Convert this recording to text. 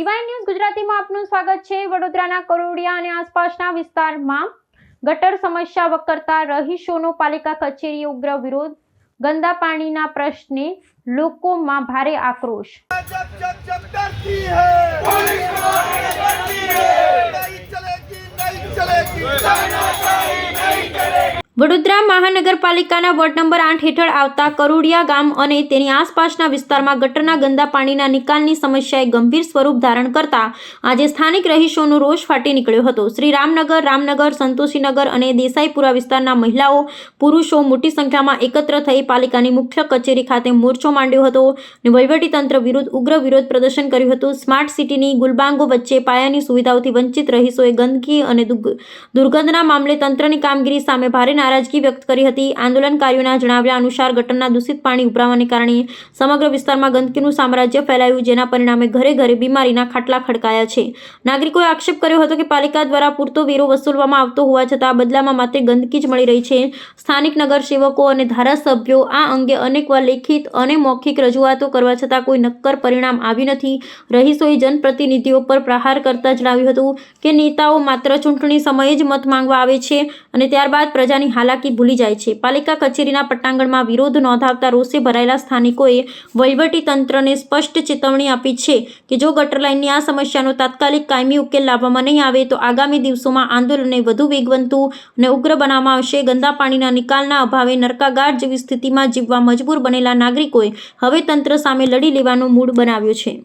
Divine news ગુજરાતીમાં આપનું સ્વાગત છે. વડોદરાના કરોડિયા અને આસપાસના વિસ્તારમાં ગટર સમસ્યા વકરતા રહીશોનો પાલિકા કચેરી ઉગ્ર વિરોધ. ગંદા પાણીના પ્રશ્ને લોકોમાં ભારે આક્રોશ. ચલેગી નહીં ચલેગી વડોદરા મહાનગરપાલિકાના વોર્ડ નંબર આઠ હેઠળ આવતા કરોડિયા ગામ અને તેની આસપાસના વિસ્તારમાં ગટરના ગંદા પાણીના નિકાલની સમસ્યાએ ગંભીર સ્વરૂપ ધારણ કરતા આજે સ્થાનિક રહીશોનો રોષ ફાટી નીકળ્યો હતો. શ્રી રામનગર રામનગર સંતોષીનગર અને દેસાઈપુરા વિસ્તારના મહિલાઓ, પુરુષો મોટી સંખ્યામાં એકત્ર થઈ પાલિકાની મુખ્ય કચેરી ખાતે મોરચો માંડ્યો હતો અને વહીવટીતંત્ર વિરુદ્ધ ઉગ્ર વિરોધ પ્રદર્શન કર્યું હતું. સ્માર્ટ સિટીની ગુલબાંગો વચ્ચે પાયાની સુવિધાઓથી વંચિત રહીશોએ ગંદકી અને દુર્ગંધના મામલે તંત્રની કામગીરી સામે ભારે નારાજગી વ્યક્ત કરી હતી. આંદોલનકારીઓના જણાવ્યા અનુસાર ગટરના દૂષિત પાણી ઉભરાવાને કારણે સમગ્ર વિસ્તારમાં ગંદકીનું સામ્રાજ્ય ફેલાયું, જેના પરિણામે ઘરે ઘરે બીમારીના ખાટલા ખડકાયા છે. નાગરિકોએ આક્ષેપ કર્યો હતો કે પાલિકા દ્વારા પૂરતો વેરો વસૂલવામાં આવતો હોવા છતાં બદલામાં માત્ર ગંદકી જ મળી રહી છે. સ્થાનિક નગરસેવકો અને ધારાસભ્યો આ અંગે અનેકવાર લેખિત અને મૌખિક રજૂઆતો કરવા છતાં કોઈ નક્કર પરિણામ આવ્યું નથી. રહીશોએ જનપ્રતિનિધિઓ પર પ્રહાર કરતા જણાવ્યું હતું કે, નેતાઓ માત્ર ચૂંટણી સમયે જ મત માંગવા આવે છે અને ત્યારબાદ પ્રજાની હાલાકી ભૂલી જાય છે. પાલિકા કચેરીના પટ્ટાંગણમાં વિરોધ નોંધાવતા રોષે ભરાયેલા સ્થાનિકોએ વહીવટી તંત્રને સ્પષ્ટ ચેતવણી આપી છે કે જો ગટર લાઇનની આ સમસ્યાનો તાત્કાલિક કાયમી ઉકેલ લાવવામાં નહીં આવે તો આગામી દિવસોમાં આંદોલનને વધુ વેગવંતું અને ઉગ્ર બનાવવામાં આવશે. ગંદા પાણીના નિકાલના અભાવે નરકાગાર જેવી સ્થિતિમાં જીવવા મજબૂર બનેલા નાગરિકોએ હવે તંત્ર સામે લડી લેવાનો મૂડ બનાવ્યો છે.